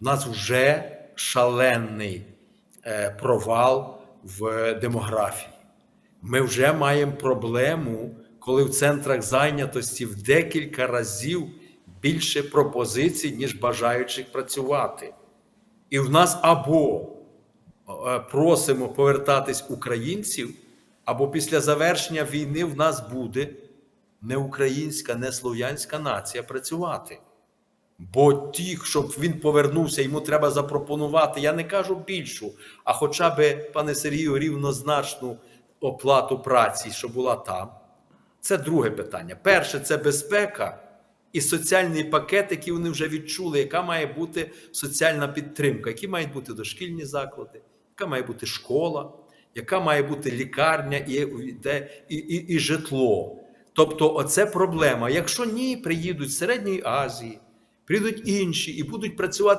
У нас вже шалений е, провал в демографії. Ми вже маємо проблему, коли в центрах зайнятості в декілька разів більше пропозицій, ніж бажаючих працювати. І в нас або е, просимо повертатись українців, або після завершення війни в нас буде не українська, не слов'янська нація працювати. Бо ті, щоб він повернувся, йому треба запропонувати, я не кажу більшу, а хоча б, пане Сергію, рівнозначну оплату праці, що була там. Це друге питання. Перше це безпека і соціальний пакет, який вони вже відчули, яка має бути соціальна підтримка, які мають бути дошкільні заклади, яка має бути школа, яка має бути лікарня і, де, і, і, і житло. Тобто, оце проблема. Якщо ні, приїдуть з Середньої Азії, прийдуть інші і будуть працювати.